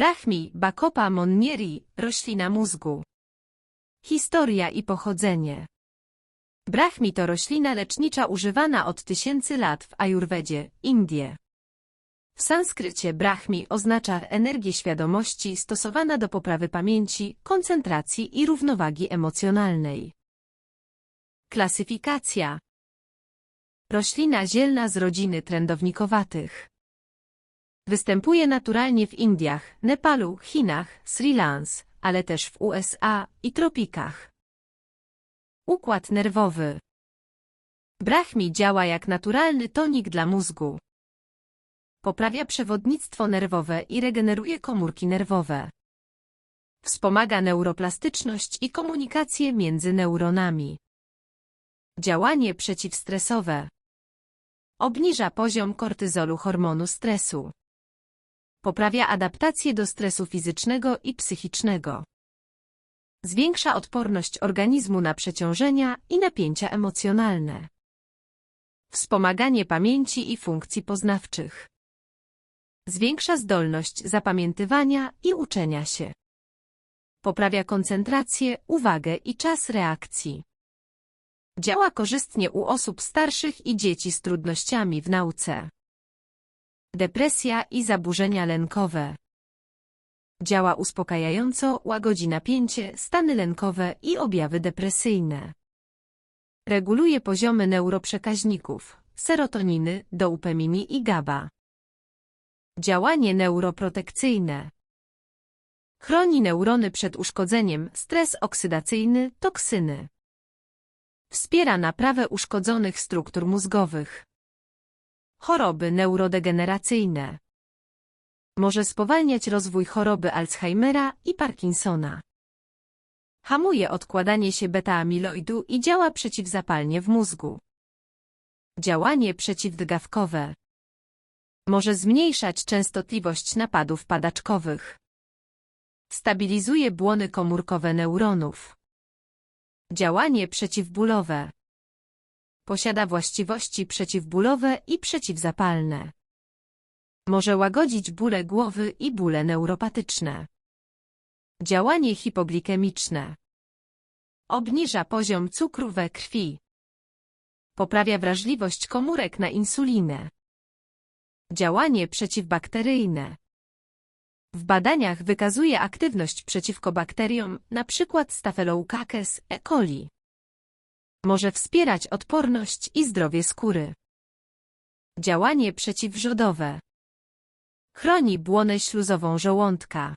Brahmi Bacopa monnieri, roślina mózgu. Historia i pochodzenie Brahmi to roślina lecznicza używana od tysięcy lat w Ajurwedzie, Indie. W sanskrycie brahmi oznacza energię świadomości stosowana do poprawy pamięci, koncentracji i równowagi emocjonalnej. Klasyfikacja Roślina zielna z rodziny trędownikowatych. Występuje naturalnie w Indiach, Nepalu, Chinach, Sri Lance, ale też w USA i tropikach. Układ nerwowy Brahmi działa jak naturalny tonik dla mózgu. Poprawia przewodnictwo nerwowe i regeneruje komórki nerwowe. Wspomaga neuroplastyczność i komunikację między neuronami. Działanie przeciwstresowe. Obniża poziom kortyzolu hormonu stresu. Poprawia adaptację do stresu fizycznego i psychicznego. Zwiększa odporność organizmu na przeciążenia i napięcia emocjonalne. Wspomaganie pamięci i funkcji poznawczych. Zwiększa zdolność zapamiętywania i uczenia się. Poprawia koncentrację, uwagę i czas reakcji. Działa korzystnie u osób starszych i dzieci z trudnościami w nauce. Depresja i zaburzenia lękowe. Działa uspokajająco, łagodzi napięcie, stany lękowe i objawy depresyjne. Reguluje poziomy neuroprzekaźników, serotoniny, doupaminy i GABA. Działanie neuroprotekcyjne. Chroni neurony przed uszkodzeniem, stres oksydacyjny, toksyny. Wspiera naprawę uszkodzonych struktur mózgowych. Choroby neurodegeneracyjne. Może spowalniać rozwój choroby Alzheimera i Parkinsona. Hamuje odkładanie się beta-amiloidu i działa przeciwzapalnie w mózgu. Działanie przeciwdgawkowe. Może zmniejszać częstotliwość napadów padaczkowych. Stabilizuje błony komórkowe neuronów. Działanie przeciwbólowe. Posiada właściwości przeciwbólowe i przeciwzapalne. Może łagodzić bóle głowy i bóle neuropatyczne. Działanie hipoglikemiczne. Obniża poziom cukru we krwi. Poprawia wrażliwość komórek na insulinę. Działanie przeciwbakteryjne. W badaniach wykazuje aktywność przeciwko bakteriom, np. Staphylococcus E. coli. Może wspierać odporność i zdrowie skóry. Działanie przeciwwrzodowe. Chroni błonę śluzową żołądka.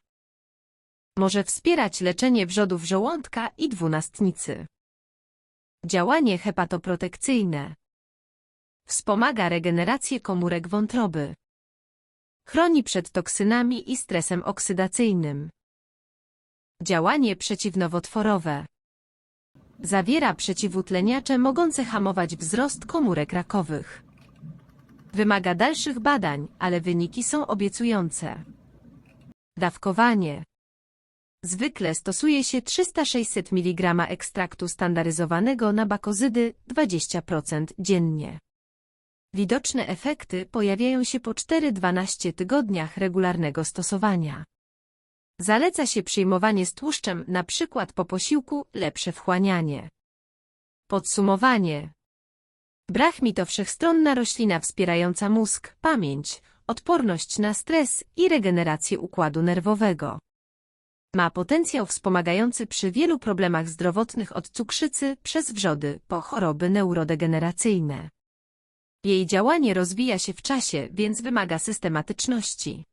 Może wspierać leczenie wrzodów żołądka i dwunastnicy. Działanie hepatoprotekcyjne. Wspomaga regenerację komórek wątroby. Chroni przed toksynami i stresem oksydacyjnym. Działanie przeciwnowotworowe. Zawiera przeciwutleniacze mogące hamować wzrost komórek rakowych. Wymaga dalszych badań, ale wyniki są obiecujące. Dawkowanie. Zwykle stosuje się 300-600 mg ekstraktu standaryzowanego na bakozydy 20% dziennie. Widoczne efekty pojawiają się po 4-12 tygodniach regularnego stosowania. Zaleca się przyjmowanie z tłuszczem, na przykład po posiłku, lepsze wchłanianie. Podsumowanie. Brahmi to wszechstronna roślina wspierająca mózg, pamięć, odporność na stres i regenerację układu nerwowego. Ma potencjał wspomagający przy wielu problemach zdrowotnych od cukrzycy przez wrzody po choroby neurodegeneracyjne. Jej działanie rozwija się w czasie, więc wymaga systematyczności.